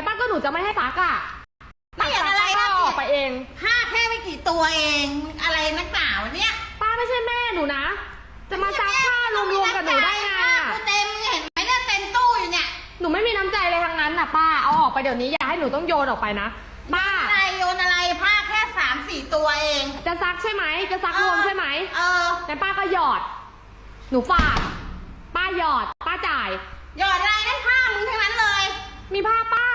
จะไม่ให้ซักอะไม่เห็นอะไรป้านะเอาออกไปเอง ผ้าแค่ไม่กี่ตัวเองอะไรนักหนาวะเนี่ยป้าไม่ใช่แม่หนูนะ จะมาซักผ้ารวมๆกับหนูได้ไงอะกูเต็มเห็นไหมเนี่ยเต็มตู้อยู่เนี่ยหนูไม่มีน้ำใจเลยทั้งนั้นน่ะป้าเอาออกไปเดี๋ยวนี้อย่าให้หนูต้องโยนออกไปนะป้าอะไรโยนอะไรผ้าแค่สามสี่ตัวเอง จะซักใช่ไหมจะซักรวมใช่ไหมเอองั้นป้าก็หยอด หนูฝาก ป้าหยอด ป้าจ่าย หยอดอะไรนั่นผ้ามึงทั้งนั้นเลย มีผ้าป้า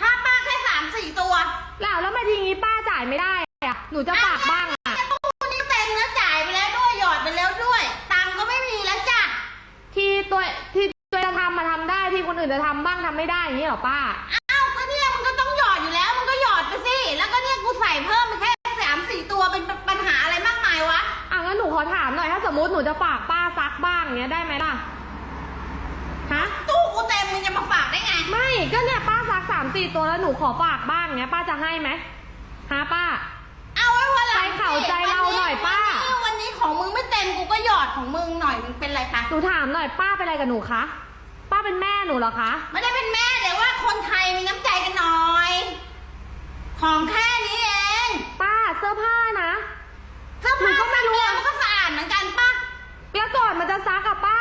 ผ้าป้าแค่สามสี่ตัว แล้วแล้วมาที นี้ป้าจ่ายไม่ได้อะหนูจะฝากบ้างอะตู้นี่เต็มแล้วจ่ายไปแล้วด้วยหยอดไปแล้วด้วย ตังค์ก็ไม่มีแล้วจ้ะ ที่ตัวที่ตัวจะทำมาทำได้ที่คนอื่นจะทำบ้างทำไม่ได้อย่างนี้เหรอป้า อ้าวก็เนี่ยมันก็ต้องหยอดอยู่แล้ว มันก็หยอดไปสิ แล้วก็เนี่ยกูใส่เพิ่มมาแค่สามสี่ตัวเป็นปัญหาอะไรมากมายวะ อะงั้นหนูขอถามหน่อยถ้าสมมติหนูจะฝากป้าซักบ้างเนี้ยได้ไหมล่ะ ฮะ ตู้กูเต็มมึงจะมาฝากได้ไง ไม่ก็เนี่ยป้าซักสามสี่ตัวแล้วหนูขอฝากบ้างเนี้ยป้าจะให้ไหม ฮะป้า เอาไว้วันหลังใจเข้าใจเราหน่อยป้าวันนี้วันนี้ของมึงไม่เต็มกูก็หยอดของมึงหน่อยมึงเป็นไรคะหนูถามหน่อยป้าเป็นอะไรกับหนูคะ ป้าเป็นแม่หนูเหรอคะ ไม่ได้เป็นแม่แต่ว่าคนไทยมีน้ำใจกันหน่อย ของแค่นี้เองป้าเสื้อผ้านะ เสื้อผ้าหนูก็ไม่รู้ซักแล้วมันก็สะอาดเหมือนกันป้าแล้วก่อนมันจะซักอะป้า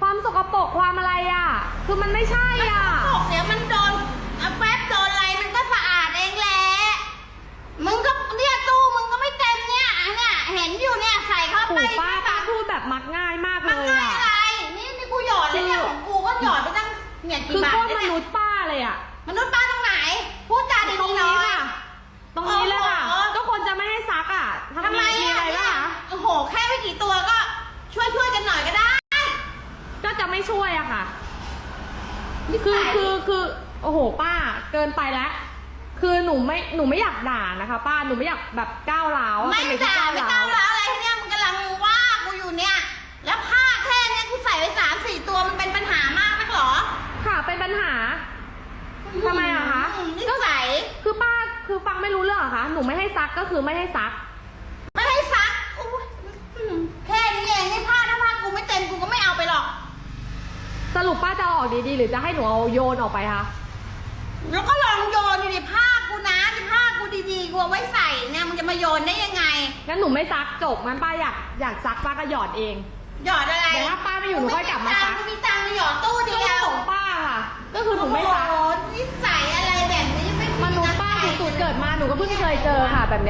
ความสกปรกความอะไรอะคือมันไม่ใช่อะตกเดี๋ยวมันโดนเอาแฟบโดนอะไรมันก็สะอาดเองแหละ มึงก็เนี่ยตู้มึงก็ไม่เต็มเนี่ย เนี่ยเห็นอยู่เนี่ยใส่เข้าโอ้ไปป้าป้าพูดแบบมักง่ายมากเลมันยง่ายอะ อะไร นี่นี่กูหยอดเลยเนี่ยคือของกูก็หยอดไปตั้งเนี่ยคืกี่อบาทโคตรเนี่ยมนุษย์ป้าเลยอะมนุษย์ป้าตรงไหน พูดจาตรดีงๆหน่นี้อย ค่ะ ตรงนี้เลยค่ะ โอ้โห ก็คนจะไม่ให้ซักอะทำทำไมมีอะอะไรบ้างคะโอ้โห แค่ไม่กี่ตัวก็ช่วยช่วยๆกันหน่อยก็ได้ ก็จะไม่ช่วยอะค่ะนิคือสัยคือคือ โอ้โห ป้า เกินไปแล้ว คือหนูไม่หนูไม่อยากด่านะคะ ป้าหนูไม่อยากแบบก้าวร้าวอะไม่เป็นเด็กที่ด่าก้าวไม่ร้าก้าววร้าวอะไรเนี่ยมึงกำลังว่ากูอยู่เนี่ย แล้วผ้าแค่เนี้ยกูใส่ไปสามสี่ตัวมันเป็นปัญหามากนักเหรอค่ะเป็นปัญหาทำไมอะคะอืมนิสัยคือป้าคือฟังไม่รู้เรื่องเหรอคะหนูไม่ให้ซักก็คือไม่ให้ซัก ไม่ให้ซักอุ๊ยอืมแค่นี้เองนี่ผ้าถ้าผ้ากูไม่เต็มกูก็ไม่เอาไปหรอก สรุปป้าจะเอาออกดีๆ หรือจะให้หนูเอาโยนออกไปคะ แล้วก็ลองโยนดูดิผ้ากูนะที่ผ้ากูดีๆกูเอาไว้ใส่เนี่ยมึงจะมาโยนได้ยังไง งั้นหนูไม่ซักจบงั้นป้าอยากอยากซักป้าก็หยอดเอง หยอดอะไรเดี๋ยวถ้าป้าไม่อยู่หนูค่อยกลับมาซัก กูมีตังค์กูหยอดตู้ก็เดีเรื่ยองวของป้าค่ะ ก็คือหนูไม่ซักโอ้โหนิสัยอะไรแบบนี้ไม่มนุษย์ป้าสุดๆเกิดมาหนูก็เพิ่งเคยเจอค่ะแบบเนี้ย